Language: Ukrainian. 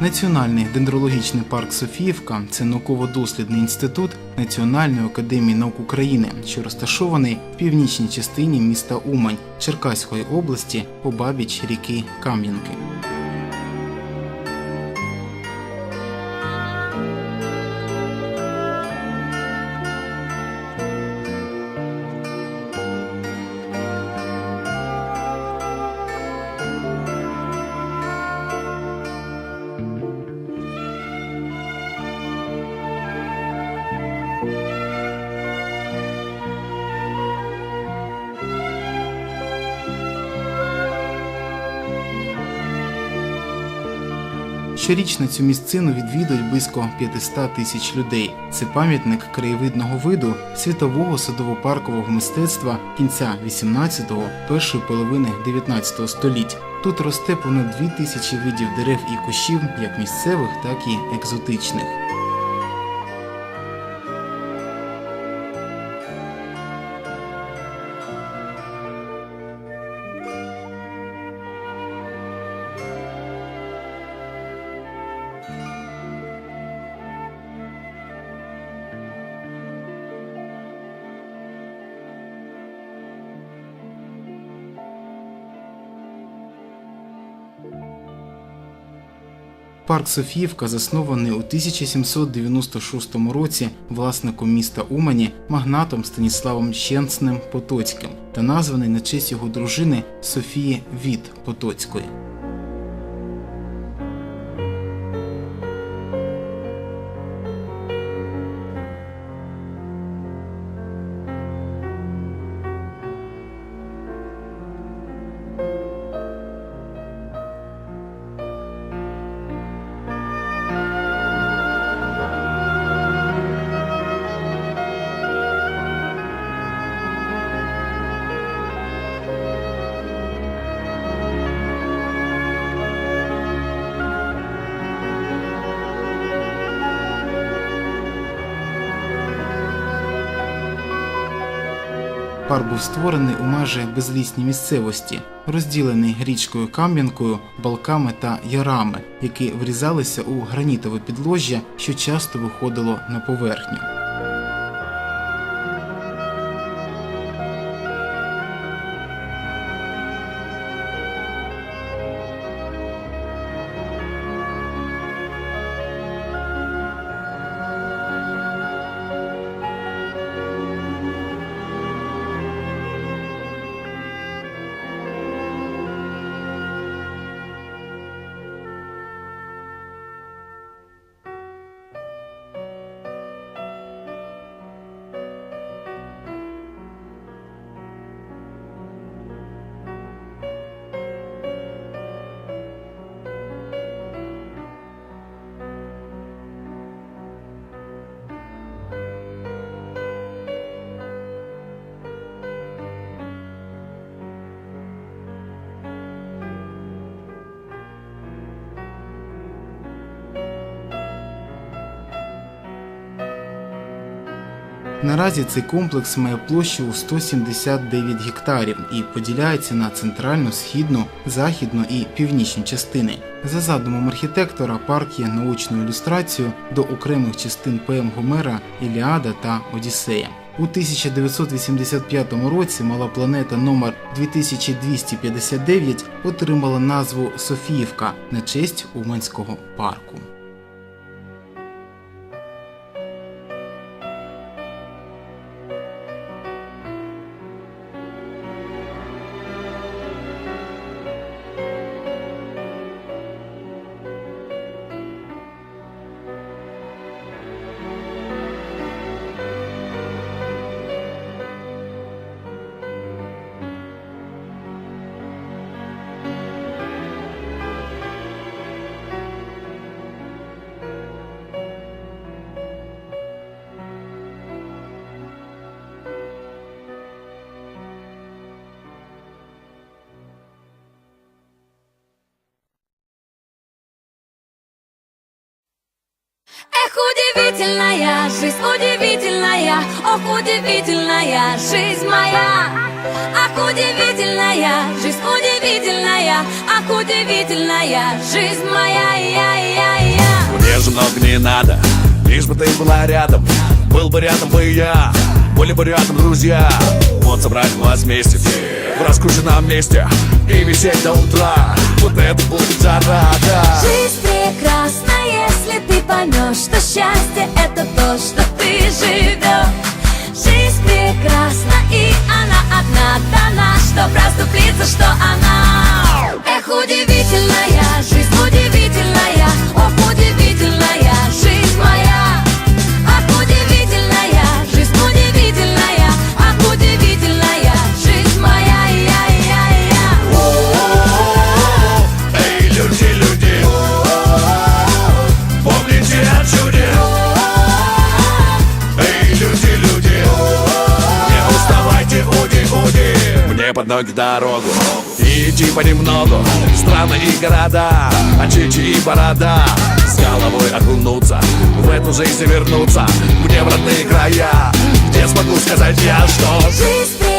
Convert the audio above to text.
Національний дендрологічний парк Софіївка це науково-дослідний інститут Національної академії наук України, що розташований в північній частині міста Умань Черкаської області обабіч ріки Кам'янки. Щорічно цю місцину відвідують близько 500 тисяч людей. Це пам'ятник краєвидного виду світового садово-паркового мистецтва кінця 18-го, першої половини 19 століть. Тут росте понад 2 тисячі видів дерев і кущів, як місцевих, так і екзотичних. Парк Софіївка заснований у 1796 році власником міста Умані магнатом Станіславом Щенцним Потоцьким та названий на честь його дружини Софії Від Потоцької. Парк був створений у майже безлісній місцевості, розділений річкою Кам'янкою, балками та ярами, які врізалися у гранітове підложжя, що часто виходило на поверхню. Наразі цей комплекс має площу у 179 гектарів і поділяється на центральну, східну, західну і північну частини. За задумом архітектора, парк є научною ілюстрацією до окремих частин поем Гомера, Іліада та Одіссея. У 1985 році мала планета номер 2259 отримала назву Софіївка на честь Уманського парку. Удивительная жизнь, удивительная, ох, удивительная жизнь моя. Ах, удивительная жизнь, удивительная, ах, удивительная жизнь моя, я, я. Тебе же много не надо Лишь бы ты была рядом. Был бы рядом бы я Были бы рядом друзья. Вот собрать вас вместе В раскрученном месте И висеть до утра. Вот это будет зарада Жизнь прекрасна, если ты поймешь, что счастье это то, что ты живешь. Жизнь прекрасна, и она одна дана, что проступится, что она. Ноги дорогу. И идти понемногу Страны и города А чичи и борода. С головой окунуться В эту жизнь и вернуться Мне в родные края Где смогу сказать я, что Жизнь